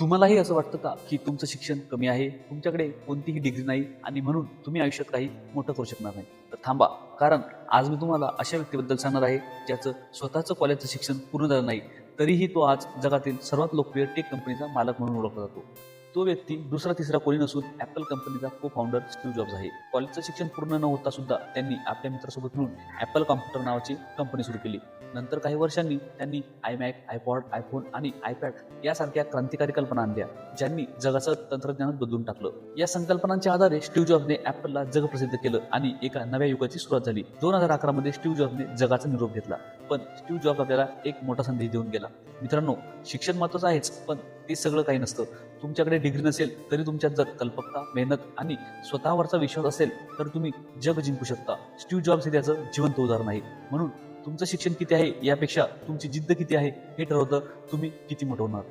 तुम्हालाही असं वाटतं का की तुमचं शिक्षण कमी आहे? तुमच्याकडे कोणतीही डिग्री नाही आणि म्हणून तुम्ही आयुष्यात काही मोठं करू शकणार नाही. तर थांबा. कारण आज मी तुम्हाला अशा व्यक्तीबद्दल सांगणार आहे ज्याचं स्वतःचं कॉलेजचं शिक्षण पूर्ण झालं नाही तरीही तो आज जगातील सर्वात लोकप्रिय टेक कंपनीचा मालक म्हणून ओळखला जातो. तो व्यक्ती दुसरा तिसरा कोणी नसून ॲपल कंपनीचा को फाउंडर स्टीव्ह जॉब्स आहे. कॉलेजचं शिक्षण पूर्ण न होता सुद्धा त्यांनी आपल्या मित्रासोबत मिळून ॲपल कॉम्प्युटर नावाची कंपनी सुरू केली. नंतर काही वर्षांनी त्यांनी आयमॅक आयपॉड आयफोन आणि आयपॅड यासारख्या क्रांतिकारी कल्पना आणल्या ज्यांनी जगाचं तंत्रज्ञान बदलून टाकलं. या संकल्पनांच्या आधारे स्टीव्ह जॉबने ॲपलला जगप्रसिद्ध केलं आणि एका नव्या युगाची सुरुवात झाली. दोन हजार अकरा मध्ये स्टीव्ह जॉबने जगाचा निरोप घेतला पण स्टीव्ह जॉब आपल्याला एक मोठा संदेश देऊन गेला. मित्रांनो शिक्षण महत्वाचं आहेच पण ते सगळं काही नसतं. तुमच्याकडे डिग्री नसेल तरी तुमच्यात जर कल्पकता मेहनत आणि स्वतःवरचा विश्वास असेल तर तुम्ही जग जिंकू शकता. स्टीव्ह जॉब्स हे त्याचं जिवंत उदाहरण आहे. म्हणून तुमचं शिक्षण किती आहे यापेक्षा तुमची जिद्द किती आहे हे ठरवतं. तुम्ही किती मोठं होणार?